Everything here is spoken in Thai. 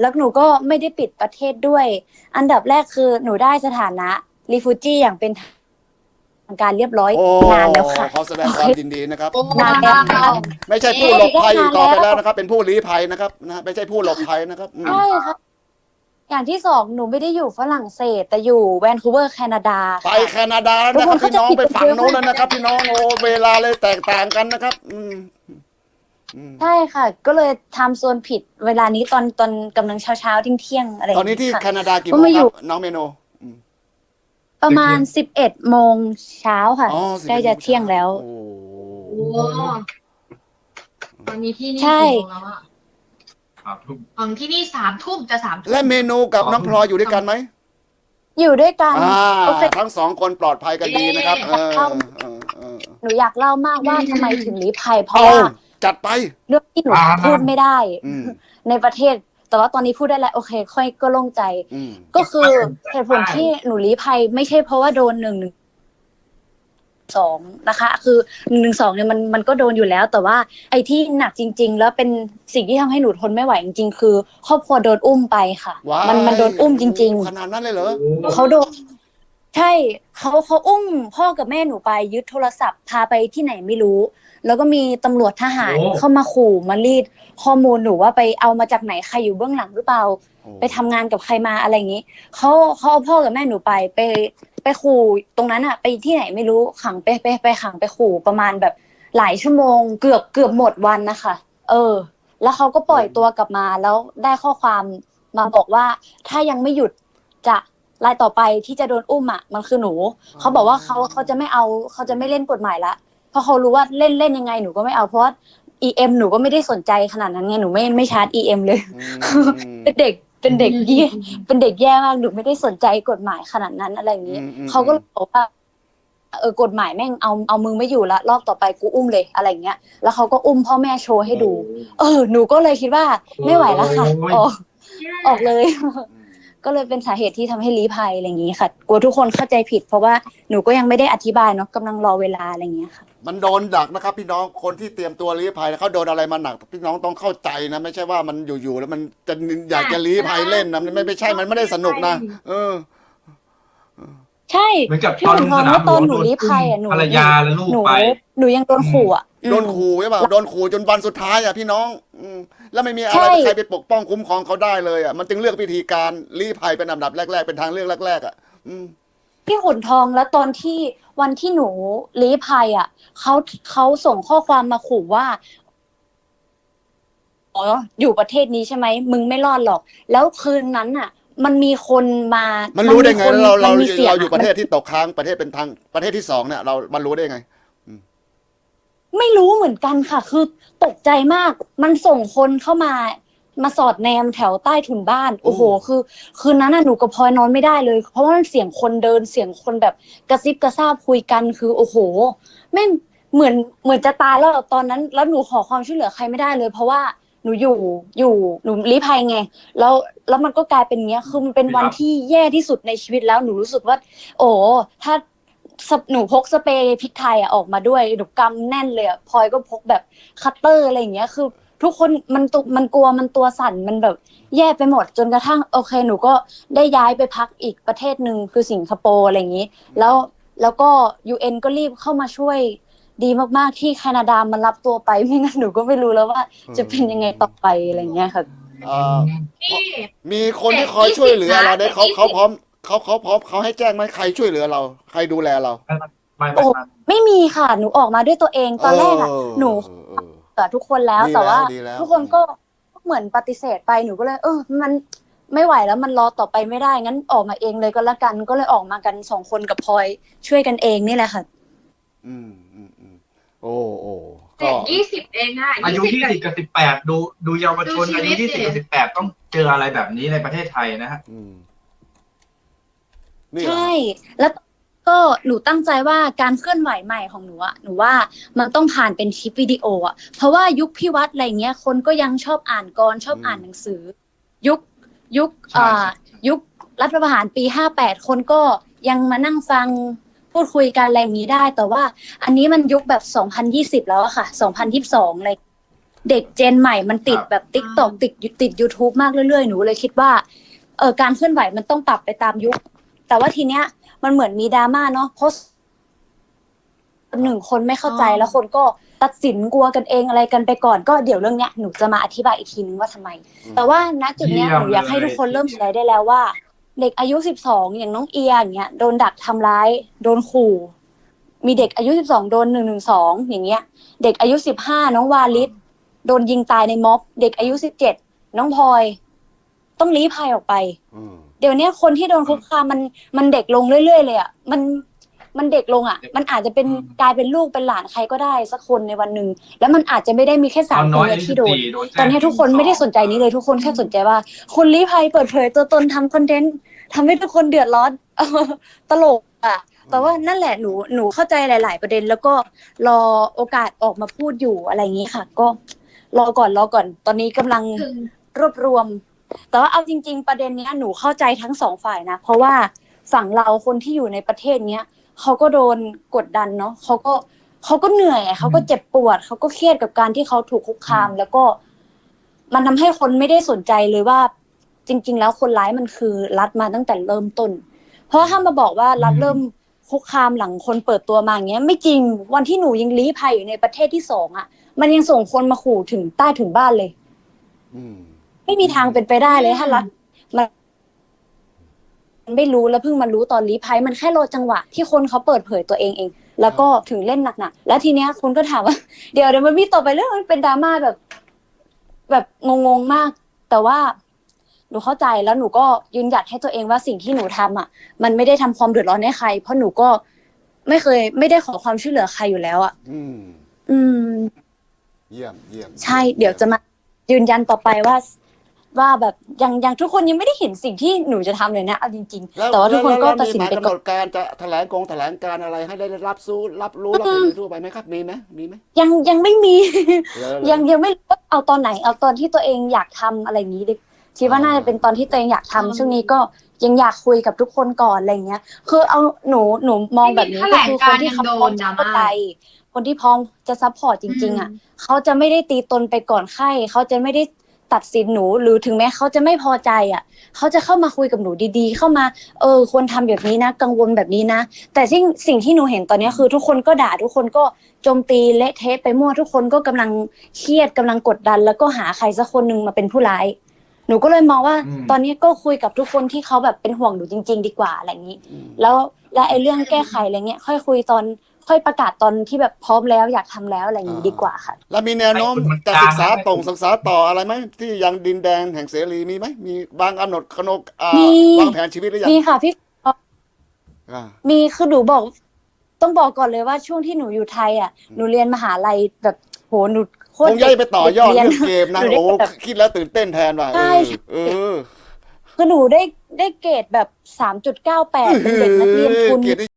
แล้วหนูก็ไม่ได้ปิดประเทศด้วย อันดับแรกคือหนูได้สถานะรีฟูจีอย่างเป็นทางการเรียบร้อยโอ้นานแล้วค่ะขอแสดงความยินดีนะครับโอ้นานแล้วค่ะไม่ใช่ผู้หลบภัยเอ๊ะต่อไปแล้วนะครับ เป็นผู้ลี้ภัยนะครับนะไม่ใช่ผู้หลบภัยนะครับอืมใช่ค่ะอย่างที่สองหนูไม่ได้อยู่ฝรั่งเศส แต่อยู่แวนคูเวอร์แคนาดา ไปค่ะแคนาดาแล้วนะครับทุกคนพี่น้องเข้าใจไปฝั่งผิดโน้นแล้วนะครับ พี่น้องโอ้เวลาเลยแตกต่างกันนะครับอืมอืม ใช่ค่ะ ก็เลยทำโซนผิดเวลานี้ตอนตอนกำลังเช้าเช้าๆเที่ยงๆอะไรตอนนี้ที่ค่ะแคนาดากี่โมก็งมาคอยู่ รับน้องเมโนอืมประมาณสิบเอ็ดโมงเช้าค่ะอ๋อใกล้จะเที่ยงแล้ว โอ้โอ้ตอนนี้ที่นี่ใช่ กี่โมงแล้วอะครับทุกของที่นี่สามทุ่มจะสามทุ่มและเมนูกับน้องพลอยอยู่ด้วยกันไหมอยู่ด้วยกัน อ่าโอเค ทั้งสองคนปลอดภัยกันดีนะครับ เออเออเออ หนูอยากเล่ามากว่าทำไมถึงลี้ภัยเพราะเอาว่า จัดไป เรื่องที่หนูพูดไม่ได้ อืม ในประเทศ แต่ว่าตอนนี้พูดได้แล้ว โอเค ค่อยก็โล่งใจ อืม ก็คือเหตุผลที่หนูลี้ภัยไม่ใช่เพราะว่าโดนหนึ่งหนึ่งสองนะคะ คือหนึ่งหนึ่งสองเนี่ยมันมันก็โดนอยู่แล้ว แต่ว่าไอ้ที่หนักจริง ๆ แล้วเป็นสิ่งที่ทำให้หนูทนไม่ไหวจริงๆคือ ครอบครัวโดนอุ้มไปค่ะ ว้าย มันมันโดนอุ้มจริง ขนาดนั้นเลยเหรอ ๆเขาโดน ใช่เขาเขาอุ้มพ่อกับแม่หนูไปยึดโทรศัพท์พาไปที่ไหนไม่รู้ แล้วก็มีตำรวจทหารโอ้เข้ามาขู่มารีดข้อมูลหนูว่าไปเอามาจากไหนใครอยู่เบื้องหลังหรือเปล่า ไปทำงานกับใครมาอะไรอย่างนี้เขาเขาเอาพ่อกับแม่หนูไปไปไปขู่ตรงนั้นอะไปที่ไหนไม่รู้ขังไปไปไปขังไปขู่ประมาณแบบหลายชั่วโมงเกือบเกือบหมดวันนะคะ เออ แล้วเขาก็ปล่อยตัวกลับมาแล้วได้ข้อความมาบอกว่าถ้ายังไม่หยุดจะ รายต่อไปที่จะโดนอุ้มอะมันคือหนู เขาบอกว่าเขาเขาจะไม่เอาเขาจะไม่เล่นกฎหมายละเพราะเขารู้ว่าเล่นเล่นยังไงหนูก็ไม่เอาเพราะว่า EM หนูก็ไม่ได้สนใจขนาดนั้นไงหนูไม่ไม่ชาร์จ EM เลยอืมเป็นเด็กเป็นเด็กแย่เป็นเด็กแย่มากหนูไม่ได้สนใจกฎหมายขนาดนั้นอะไรอย่างนี้อืมอืมเขาก็เลยบอกว่าเออกฎหมายแม่งเอาเอามึงไม่อยู่ละรอบต่อไปกูอุ้มเลยอะไรอย่างเงี้ย แล้วเขาก็อุ้มพ่อแม่โชว์ให้ดู เออ หนูก็เลยคิดว่า ไม่ไหวแล้วค่ะออกออกเลย ก็เลยเป็นสาเหตุที่ทำให้ลี้ภัยอะไรอย่างนี้ค่ะ กลัวทุกคนเข้าใจผิด เพราะว่าหนูก็ยังไม่ได้อธิบายเนาะกำลังรอเวลาอะไรอย่างเงี้ยค่ะ มันโดนดักนะครับ พี่น้องคนที่เตรียมตัวลี้ภัยเขาโดนอะไรมาหนัก พี่น้องต้องเข้าใจนะ ไม่ใช่ว่ามันอยู่ๆแล้วมันจะอยากจะลี้ภัยเล่นนะมันไม่ไม่ใช่มันไม่ได้สนุกนะ เออ ใช่เหมือนกับพี่ตอนขุนทองสนามว่าตอนหนูโดลี้ภัยอะหนูภรรยาและลูกหนูไปหนูยังโดนขู่อะอืม โดนขู่ใช่ป่ะโดนขู่จนวันสุดท้ายอะพี่น้องอืมแล้วไม่มีอะไรใช่ ใครไปปกป้องคุ้มครองเขาได้เลยอะมันจึงเลือกวิธีการลี้ภัยเป็นอันดับแรก ๆ เป็นทางเลือกแรกๆอะอืม พี่ขุนทองแล้วตอนที่วันที่หนูลี้ภัยอะเขาเขาส่งข้อความมาขู่ว่าอ๋ออยู่ประเทศนี้ใช่ไหมมึงไม่รอดหรอก แล้วคืนนั้นอะ มันมีคนมามัมันรู้ได้ไงเราเรามีสีงเราอยู่ประเทศมันที่ตกค้างประเทศเป็นทางประเทศที่สองเนี่ยเรามันรู้ได้ไง ไม่รู้เหมือนกันค่ะ คือตกใจมาก มันส่งคนเข้ามา มาสอดแนมแถวใต้ถุนบ้าน โอ้โหโอ้คือ คืนนั้นน่ะหนูกับพลอยนอนไม่ได้เลย เพราะว่ามันเสียงคนเดินเสียงคนแบบกระซิบกระซาบคุยกันคือ โอ้โหแม่งเหมือนเหมือนจะตายแล้วตอนนั้น แล้วหนูขอความช่วยเหลือใครไม่ได้เลย เพราะว่าหนูอยู่อยู่หนูลี้ภัยไง แล้วแล้วมันก็กลายเป็นเงี้ยคือมันเป็นวันที่แย่ที่สุดในชีวิตแล้วหนูรู้สึกว่า โอ้ถ้าสเป หนูพกสเปรย์พริกไทยอะออกมาด้วยหนูกำแน่นเลยอะพลอยก็พกแบบคัตเตอร์อะไรอย่างเงี้ยคือ ทุกคนมันตุมันกลัวมันตัวสั่นมันแบบ แย่ไปหมดจนกระทั่งโอเค หนูก็ได้ย้ายไปพักอีกประเทศหนึ่งคือสิงคโปร์อะไรอย่างนี้ แล้วแล้วก็ UN ก็รีบเข้ามาช่วยดีมาก ๆ ที่แคนาดามันรับตัวไปไม่งั้นหนูก็ไม่รู้แล้วว่า จะเป็นยังไงต่อไปอะไรอย่างเงี้ยค่ะเอ่อนี่มีคนที่คอยช่วยเหลือเราได้เขาเด็กเขาพร้อม เขาเขาพร้อมเขาให้แจ้งไหมใครช่วยเหลือเรา ใครดูแลเรา ไม่โอ้ไม่ไม่ไม่มีค่ะ หนูออกมาด้วยตัวเองตอนแรกอะเออหนูเออ กับทุกคนแล้วดีแต่ว่า แล้วดีแล้ว ทุกคนก็เหมือนปฏิเสธไปหนูก็เลย เออ มันไม่ไหวแล้วมันรอต่อไปไม่ได้งั้นออกมาเองเลยก็แล้วกันก็เลยออกมากันสองคนกับพลอยช่วยกันเองนี่แหละค่ะ อืมอืมอืมโอ้โอ้เด็ก็ กยี่สิบเองอะอายุ20ยี่สิบกับสิบแปดดูดูเยาวชนดูชีอาวิยุตยี่สิบสิกับสิบแปดต้องเจออะไรแบบนี้ในประเทศไทยนะฮะ อืมนี่เหรอ ใช่ แล้วก็หนูตั้งใจว่าการเคลื่อนไหวใหม่ของหนูอะหนูว่ามันต้องผ่านเป็นคลิปวิดีโออะเพราะว่ายุคพี่วัดอะไรเงี้ย คนก็ยังชอบอ่านกรชอบอ่านหนังสือ ยุคยุคใช่อ่าใช่ยุครัฐประหารปีห้าแปดคนก็ยังมานั่งฟังพูดคุยกันอะไรอย่างนี้ได้ แต่ว่า อันนี้มันยุคแบบสองพันยี่สิบแล้วอะค่ะสองพันยี่สิบสองอะไรเด็กเจนใหม่มันติดครับแบบติ๊กตอกติดติด YouTube มากเรื่อยๆ หนูเลยคิดว่าเออการเคลื่อนไหวมันต้องปรับไปตามยุค แต่ว่าทีเนี้ย มันเหมือนมีดราม่าเนาะเพราะหนึ่งคนไม่เข้าใจอ๋อแล้วคนก็ตัดสินกลัวกันเองอะไรกันไปก่อนก็เดี๋ยวเรื่องเนี้ยหนูจะมาอธิบายอีกทีนึงว่าทำไม แต่ว่าณจุดเนี้ยเยี่หยมนูอยากให้เลยทุกคนเริ่มใช้ได้แล้วว่า เด็กอายุสิบสองอย่างน้องเอียอย่างเงี้ยโดนดักทำร้าย โดนขู่ มีเด็กอายุสิบสองโดนหนึ่งหนึ่งสองอย่างเงี้ย เด็กอายุสิบห้าน้องวาลิศโดนยิงตายในม็อบ เด็กอายุสิบเจ็ดน้องพลอย ต้องลี้ภัยออกไปอืมเดี๋ยวเนี้ยคนที่โดนคุกคามมันมันเด็กลงเรื่อยๆเลยอะมันมันเด็กลงอะ มันอาจจะเป็นอืมกลายเป็นลูกเป็นหลานใครก็ได้สักคนในวันหนึ่งแล้วมันอาจจะไม่ได้มีแค่ตสาอมนคน้อนยเนี่ยอายุที่โดน14โดนแจ้งตอนนี้ทุกคนไม่ได้สนใจนี้เลยทุกคนแค่สนใจว่า คุณลี้ภัยเปิดเผยตัวตนทำคอนเทนต์ทำให้ทุกคนเดือดร้อนตลกอะแต่ว่านั่นแหละหนูหนูเข้าใจหลาย ๆ ประเด็น แล้วก็รอโอกาสออกมาพูดอยู่อะไรอย่างนี้ค่ะ ก็รอก่อนรอก่อน ตอนนี้กำลังถึงรวบรวม แต่ว่าเอาจริง ๆ ประเด็นเนี้ยหนูเข้าใจทั้งสองฝ่ายนะ เพราะว่าฝั่งเราคนที่อยู่ในประเทศเนี้ยเขาก็โดนกดดันเนาะเขาก็เขาก็เหนื่อยอะเขาก็เจ็บปวดเขาก็เครียดกับการที่เขาถูกคุกคาม แล้วก็ มันทำให้คนไม่ได้สนใจเลยว่า จริง ๆ แล้วคนร้ายมันคือรัฐมาตั้งแต่เริ่มต้น เพราะถ้ามาบอกว่ารัฐอืมเริ่มคุกคามหลังคนเปิดตัวมาอย่างเงี้ย ไม่จริงวันที่หนูยังลี้ภัยอยู่ในประเทศที่สองอะ มันยังส่งคนมาขู่ถึงใต้ถึงบ้านเลย อืม ไม่มีทางเป็นไปได้เลยถ้ารัฐมันไม่รู้แล้วเพิ่งมารู้ตอนลี้ภัยมันแค่รอจังหวะ ที่คนเขาเปิดเผยตัวเองเอง แล้วก็ถึงเล่นหนักๆแล้วทีเนี้ยคุณก็ถามว่า เดี๋ยวเดี๋ยวมันมีต่อไปเรื่องมันเป็นดราม่าแบบ แบบงงๆมาก แต่ว่าหนูเข้าใจแล้วหนูก็ยืนหยัดให้ตัวเองว่าสิ่งที่หนูทำอะ มันไม่ได้ทำความเดือดร้อนให้ใคร เพราะหนูก็ไม่เคย ไม่ได้ขอความช่วยเหลือใครอยู่แล้วอะอืมอืมเยี่ยมเยี่ยมใช่ เดี๋ยวจะมายืนยันต่อไปว่า ว่าแบบยังยังทุกคนยังไม่ได้เห็นสิ่งที่หนูจะทำเลยนะเอาจริงแล้วๆแต่ว่าทุกคนก็แล้วตัดสินมีหมายไปกำหก่นอนดการจะแถลงกงแถลงการอะไรให้ได้รับสู้รับรู้รับเห็นทั่วไปไหมครับมีไหมมีไหมยังยังไม่มีเหรอยังยังไม่รู้ว่าเอาตอนไหน เอาตอนที่ตัวเองอยากทำอะไรอย่างนี้ดิคิดว่าน่าจะเป็นตอนที่ตัวเองอยากทำอืมช่วงนี้ก็ยังอยากคุยกับทุกคนก่อนอะไรเงี้ย คือเอาหนูหนูมองแบบนี้ก็คือคนที่เขาพร้อมจะเข้าใจคนที่พร้อมจะซัพพอร์ตจริง ๆ อะเขาจะไม่ได้ตีตนไปก่อนไข้เขาจะไม่ได้ ตัดสินหนูหรือถึงแม้เขาจะไม่พอใจอะเขาจะเข้ามาคุยกับหนูดีๆ เข้ามาเออควรทำแบบนี้นะ กังวลแบบนี้นะ แต่สิ่งสิ่งที่หนูเห็นตอนนี้คือ ทุกคนก็ด่าทุกคนก็โจมตีเละเทะไปมั่วทุกคนก็กำลังเครียดกำลังกดดัน แล้วก็หาใครสักคนหนึ่งมาเป็นผู้ร้ายหนูก็เลยมองว่าอืมตอนนี้ก็คุยกับทุกคนที่เขาแบบเป็นห่วงหนูจริง ๆ ดีกว่าอะไรอย่างนี้อืมแล้วและไอ้เรื่องแก้ไขอะไรเงี้ยค่อยคุยตอน ค่อยประกาศตอนที่แบบพร้อมแล้วอยากทำแล้วอะไรอย่างนี้ดีกว่าค่ะแล้วมีแนวโน้มให้คนมันจะกลางศึกษานะตรงศึกษาต่ออะไรไหมที่ยังดินแดนแห่งเสรีมีไหมมีบางกำหนดขนกอ่ามีวางแผนชีวิตหรือยังมีค่ะพี่อ่ามีคือหนูบอก ต้องบอกก่อนเลยว่าช่วงที่หนูอยู่ไทยอะหนูเรียนมหาลัยแบบโหหนูโคคตรงย้ายไปต่อยอดด็เรื่กองเกมนะหนูได้โอ้แบบคิดแล้วตื่นเต้นแทนว่ะใช่เออเออคือหนูได้ได้เกรดแบบสามจุดเก้าแปดเป็นเด็กนักเรียนทุนเกียรติ